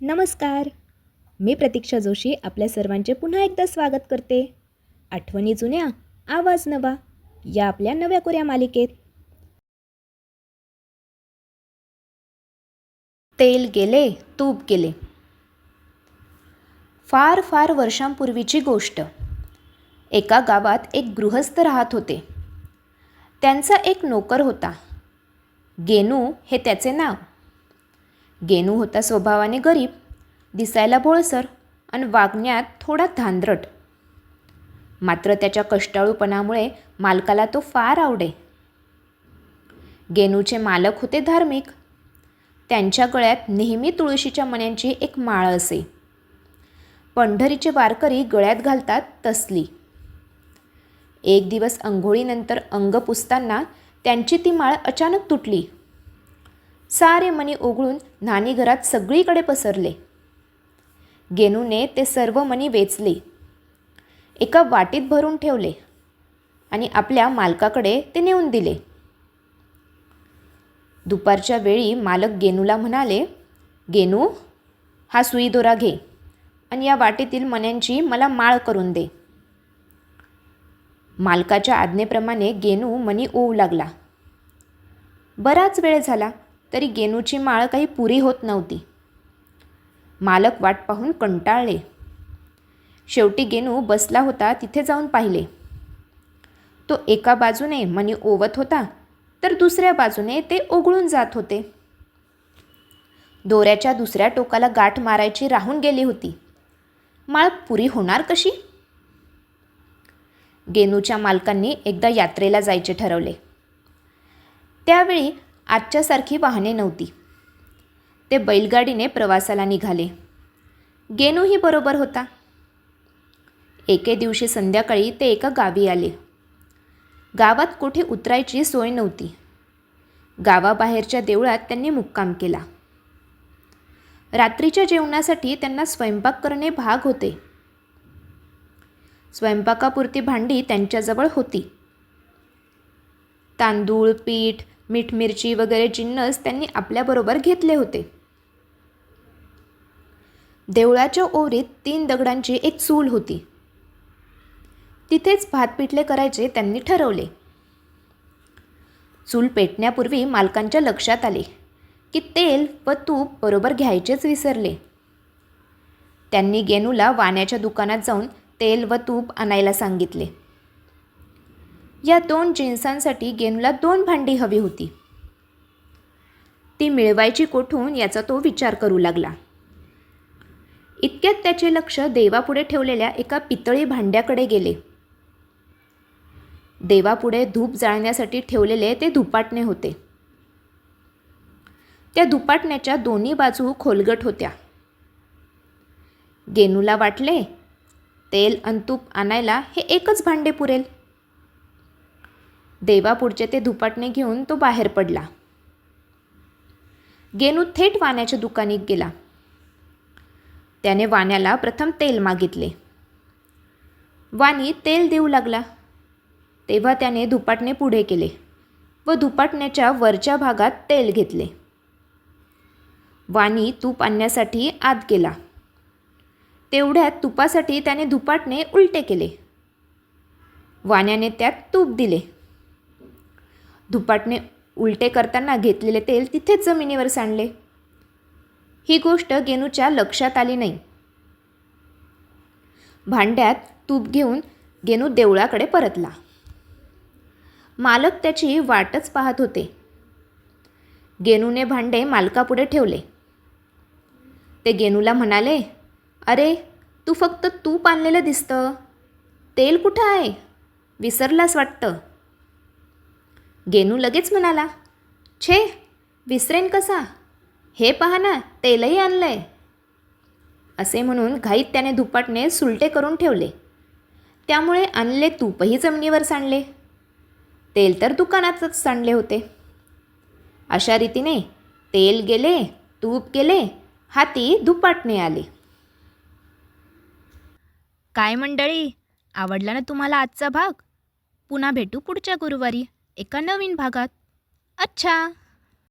नमस्कार. मी प्रतीक्षा जोशी आपल्या सर्वांचे पुन्हा एकदा स्वागत करते. आठवणी जुन्या आवाज नवा या आपल्या नव्या कोऱ्या मालिकेत. तेल गेले तूप गेले. फार फार वर्षांपूर्वीची गोष्ट. एका गावात एक गृहस्थ राहत होते. त्यांचा एक नोकर होता. गेनू हे त्याचे नाव. गेनू होता स्वभावाने गरीब दिसायला भोळसर आणि वागण्यात थोडा धांद्रट. मात्र त्याच्या कष्टाळूपणामुळे मालकाला तो फार आवडे. गेनूचे मालक होते धार्मिक. त्यांच्या गळ्यात नेहमी तुळशीच्या मण्यांची एक माळ असे. पंढरीचे वारकरी गळ्यात घालतात तसली. एक दिवस अंघोळीनंतर अंग पुसताना त्यांची ती माळ अचानक तुटली. सारे मणी उघडून नानी घरात सगळीकडे पसरले. गेनूने ते सर्व मणी वेचले. एका वाटीत भरून ठेवले आणि आपल्या मालकाकडे ते नेऊन दिले. दुपारच्या वेळी मालक गेनूला म्हणाले गेनू हा सुई दोरा घे आणि या वाटीतील मण्यांची मला माळ करून दे. मालकाच्या आज्ञेप्रमाणे गेनू मणी ओवू लागला. बराच वेळ झाला. तरी गेनूची माळ काही पुरी होत नव्हती. मालक वाट पाहून कंटाळले. शेवटी गेनू बसला होता तिथे जाऊन पाहिले. तो एका बाजूने मनी ओवत होता तर दुसऱ्या बाजूने ते ओघळून जात होते. दोऱ्याच्या दुसऱ्या टोकाला गाठ मारायची राहून गेली होती. माळ पुरी होणार कशी? गेनूच्या मालकांनी एकदा यात्रेला जायचे ठरवले. त्यावेळी आजच्यासारखी वाहने नव्हती. ते बैलगाडीने प्रवासाला निघाले. गेनूही बरोबर होता. एके दिवशी संध्याकाळी ते एका गावी आले. गावात कुठे उतरायची सोय नव्हती. गावाबाहेरच्या देवळात त्यांनी मुक्काम केला. रात्रीच्या जेवणासाठी त्यांना स्वयंपाक करणे भाग होते. स्वयंपाकापुरती भांडी त्यांच्याजवळ होती. तांदूळ पीठ मीठ मिरची वगैरे जिन्नस त्यांनी आपल्याबरोबर घेतले होते. देवळाच्या ओरीत तीन दगडांची एक चूल होती. तिथेच भात पिठले करायचे त्यांनी ठरवले. चूल पेटण्यापूर्वी मालकांच्या लक्षात आले की तेल व तूप बरोबर घ्यायचेच विसरले. त्यांनी गेनूला वाण्याच्या दुकानात जाऊन तेल व तूप आणायला सांगितले. या दोन जिन्सांसाठी गेनूला दोन भांडी हवी होती. ती मिळवायची कोठून याचा तो विचार करू लागला. इतक्यात त्याचे लक्ष देवापुढे ठेवलेल्या एका पितळी भांड्याकडे गेले. देवापुढे धूप जाळण्यासाठी ठेवलेले ते धुपाटणे होते. त्या धुपाटण्याच्या दोन्ही बाजू खोलगट होत्या. गेनूला वाटले तेल आणि तूप आणायला हे एकच भांडे पुरेल. देवापुढचे ते धुपाटणे घेऊन तो बाहेर पडला. गेनू थेट वाण्याच्या दुकानीत गेला. त्याने वाण्याला प्रथम तेल मागितले. वाणी तेल देऊ लागला. तेव्हा त्याने धुपाटणे पुढे केले व धुपाटण्याच्या वरच्या भागात तेल घेतले. वाणी तूप आणण्यासाठी आत गेला. तेवढ्यात तुपासाठी त्याने धुपाटणे उलटे केले. वाण्याने त्यात तूप दिले. धुपाटणे उलटे करताना घेतलेले तेल तिथेच जमिनीवर सांडले. ही गोष्ट गेनूच्या लक्षात आली नाही. भांड्यात तूप घेऊन गेनू देवळाकडे परतला. मालक त्याची वाटच पाहत होते. गेनूने भांडे मालकापुढे ठेवले. ते गेनूला म्हणाले अरे तू फक्त तूप आणलेलं दिसतं. तेल कुठं आहे? विसरलास वाटतं. गेनू लगेच म्हणाला छे विसरेन कसा? हे पहा ना तेलही आणलं आहे असे म्हणून घाईत त्याने दुपाटने सुलटे करून ठेवले. त्यामुळे आणले तूपही जमिनीवर सांडले. तेल तर दुकानातच सांडले होते. अशा रीतीने तेल गेले तूप गेले हाती दुपाटने आले. काय मंडळी आवडला ना तुम्हाला आजचा भाग? पुन्हा भेटू पुढच्या गुरुवारी. एका नवीन भागात. अच्छा!